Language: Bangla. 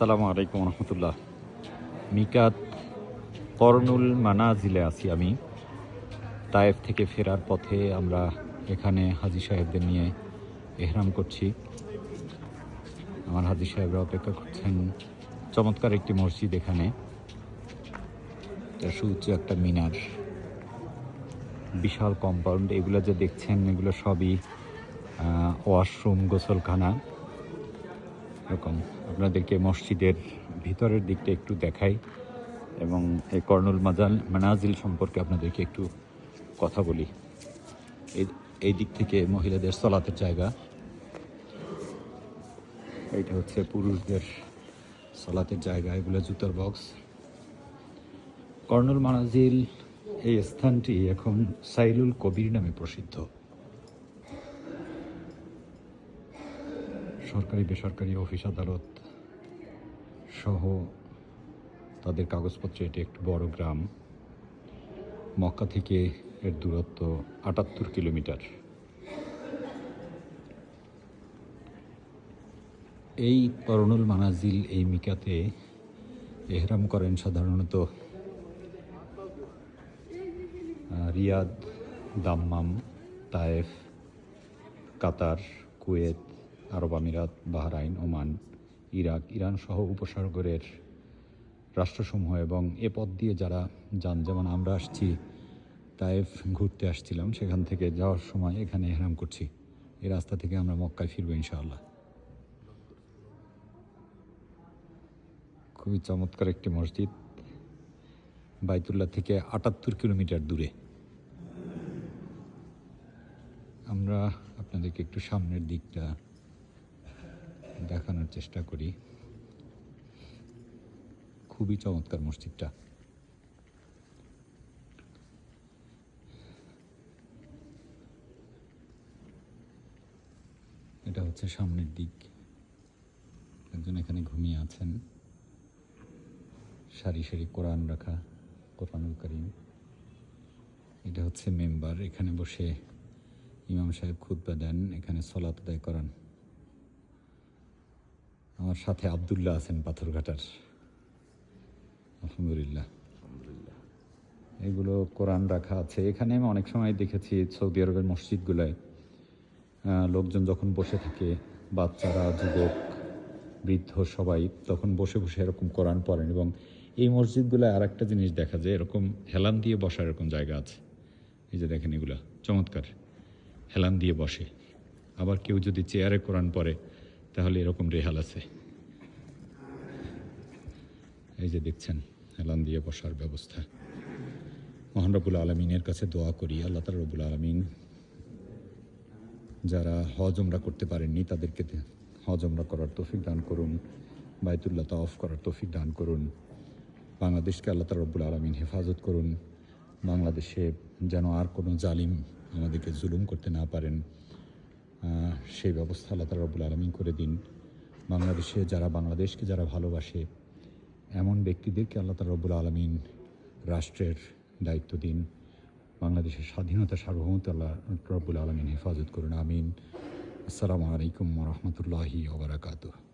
আসসালামু আলাইকুম রহমতুল্লাহ মিকাত করনুল মানাজিলে আছি আমি। তায়েফ থেকে ফেরার পথে আমরা এখানে হাজি সাহেবদের নিয়ে এহরাম করছি। আমার হাজি সাহেবরা অপেক্ষা করছেন চমৎকার একটি মসজিদ এখানে। সুউচ্চ একটা মিনার। বিশাল কম্পাউন্ড এগুলো যে দেখছেন, এগুলো সবই ওয়াশরুম গোসলখানা। এরকম আপনাদেরকে মসজিদের ভিতরের দিকটা একটু দেখাই এবং এই কর্নুল মাজাল মানাজিল সম্পর্কে আপনাদেরকে একটু কথা বলি। এই এই দিক থেকে মহিলাদের চলাতের জায়গা। এইটা হচ্ছে পুরুষদের চলাতের জায়গা, এগুলো জুতার বক্স। কর্নুল মানাজিল এই স্থানটি এখন সাইলুল কবির নামে প্রসিদ্ধ। সরকারি, বেসরকারি অফিস, আদালত সহ তাদের কাগজপত্রে এটি একটি বড় গ্রাম। মক্কা থেকে এর দূরত্ব আটাত্তর কিলোমিটার। এই তরুণুল মানাজিল, এই মিকাতে এহরাম করেন সাধারণত Riyadh, Dammam, Taif, Qatar, Kuwait আরব আমিরাত, বাহরাইন, ওমান, ইরাক, ইরান সহ উপসাগরের রাষ্ট্রসমূহ এবং এ পথ দিয়ে যারা যান, যেমন আমরা আসছি তাইফ ঘুরতে আসছিলাম, সেখান থেকে যাওয়ার সময় এখানে হেরাম করছি। এই রাস্তা থেকে আমরা মক্কায় ফিরবো ইনশাআল্লাহ। খুবই চমৎকার একটি মসজিদ, বাইতুল্লাহ থেকে আটাত্তর কিলোমিটার দূরে। আমরা আপনাদেরকে একটু সামনের দিকটা দেখানোর চেষ্টা করি। খুবই চমৎকার মসজিদটা। এটা হচ্ছে সামনের দিক। একজন এখানে ঘুমিয়ে আছেন। সারি সারি কোরআন রাখা, কোরআনুল করিম। এটা হচ্ছে মেম্বার। এখানে বসে ইমাম সাহেব খুতবা দেন, এখানে সলাত আদায় করান। আমার সাথে আবদুল্লাহ আছেন পাথরঘাটার। আলহামদুলিল্লাহ। এগুলো কোরআন রাখা আছে। এখানে আমি অনেক সময় দেখেছি সৌদি আরবের মসজিদগুলোয় লোকজন যখন বসে থাকে বাচ্চারা যুবক বৃদ্ধ সবাই তখন বসে বসে এরকম কোরআন পড়েন এবং এই মসজিদগুলোয় আর একটা জিনিস দেখা যায় এরকম হেলান দিয়ে বসার এরকম জায়গা আছে। এই যে দেখেন এগুলো চমৎকার। হেলান দিয়ে বসে। আবার কেউ যদি চেয়ারে কোরআন পড়ে তাহলে এরকম রেহাল আছে। এই যে দেখছেন হেলান দিয়ে বসার ব্যবস্থা। মহান রবুল আলমিনের কাছে দোয়া করি, আল্লাহ তালা রবুল আলমিন যারা হজ ওমরা করতে পারেননি, তাদেরকে হজ ওমরা করার তৌফিক দান করুন, বাইতুল্লাহ তাওফ করার তৌফিক দান করুন, বাংলাদেশকে আল্লাহ তালা রব্বুল আলমিন হেফাজত করুন, বাংলাদেশে যেন আর কোনো জালিম আমাদেরকে জুলুম করতে না পারেন সেই ব্যবস্থা আল্লাহ তালা রব্বুল আলমিন করে দিন। বাংলাদেশে যারা বাংলাদেশকে যারা ভালোবাসে এমন ব্যক্তিদেরকে আল্লাহ তালা রব্বুল আলমিন রাষ্ট্রের দায়িত্ব দিন, বাংলাদেশের স্বাধীনতা সার্বভৌমত আল্লাহ রব্বুল আলমিন হেফাজত করুন, আমিন। আসসালামু আলাইকুম রহমতুল্লাহি ওবরাকাতুহ